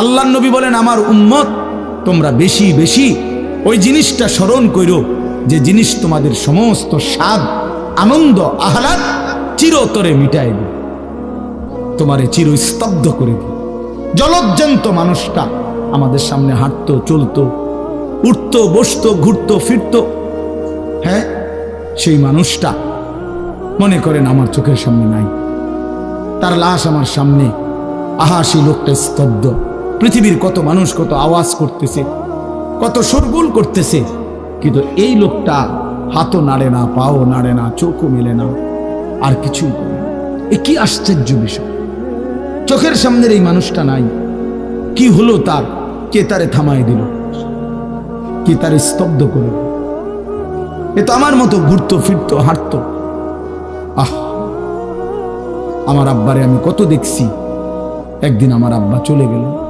আল্লাহ নবী বলেন, আমার উম্মত, তোমরা বেশি বেশি ওই জিনিসটা স্মরণ করো যে জিনিস তোমাদের সমস্ত স্বাদ, আনন্দ, আহ্লাদ চিরতরে মিটাই তোমারে চির স্তব্ধ করে দিবে। জলজ্জান্ত মানুষটা আমাদের সামনে হাঁটতো, চলতো, উঠতো, বসতো, ঘুরত, ফিরতো। হ্যাঁ সেই মানুষটা মনে করেন আমার চোখের সামনে নাই। তার লাশ আমার সামনে। আহা, সেই লোকটা স্তব্ধ। পৃথিবীর কত মানুষ কত আওয়াজ করতেছে, কত সরগুল করতেছে, কিন্তু এই লোকটা হাতও নাড়ে না, পাও নাড়ে না, চোখও মেলে না, আর না। এ কি আশ্চর্য বিষয়। চোখের সামনের এই মানুষটা নাই। কি হলো তার? কে তারে থামাই দিল? কি তারে স্তব্ধ করে এ তো আমার মতো ঘুরতো, ফিরতো, হাঁটতো। আহ! আমার আব্বারে আমি কত দেখছি। একদিন আমার আব্বা চলে গেল।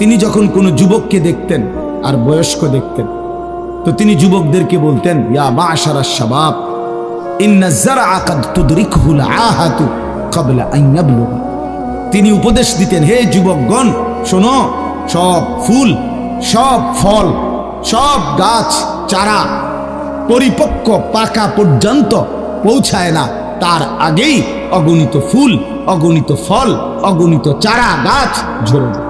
তিনি যখন কোনো যুবককে দেখতেন আর বয়স্ক দেখতেন, তো তিনি যুবকদেরকে বলতেন, ইয়া শাবাব তুদরিকুল আহাতু ক্বাবলা তিনি উপদেশ দিতেন, হে যুবকগণ, শোনো, সব ফুল, সব ফল, সব গাছ, চারা পরিপক্ক পাকা পর্যন্ত পৌঁছায় না তার আগেই অগণিত ফুল, অগণিত ফল, অগণিত চারা গাছ ঝরে যায়।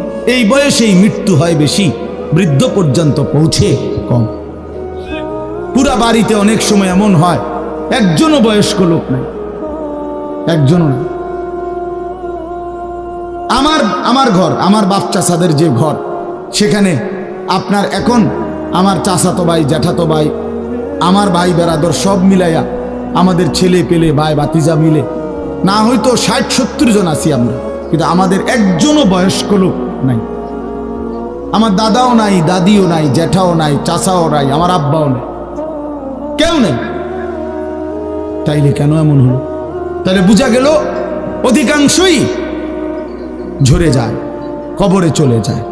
এই বয়সেই মৃত্যু হয় বেশি, বৃদ্ধ পর্যন্ত পৌঁছে কম। পুরা বাড়িতে অনেক সময় এমন হয়, একজনও বয়স্ক লোক নাই, একজনও নাই। আমার আমার ঘর, আমার বাপ চাষাদের যে ঘর, সেখানে আপনার এখন আমার চাচাতো ভাই, জ্যাঠাতো ভাই, আমার ভাই বেড়াদর সব মিলাইয়া আমাদের ছেলে পেলে, ভাই বাতিজা মিলে, না হয়তো ষাট সত্তর জন আছি আমরা, কিন্তু আমাদের একজনও বয়স্ক লোক নাই। আমার দাদাও নাই, দাদিও নাই জ্যাঠাও নাই, চাচাও নাই, আমার আব্বাও নাই। কেউ নেই। তাইলে কেন এমন হলো? তাহলে বোঝা গেল, অধিকাংশই ঝরে যায়, কবরে চলে যায়।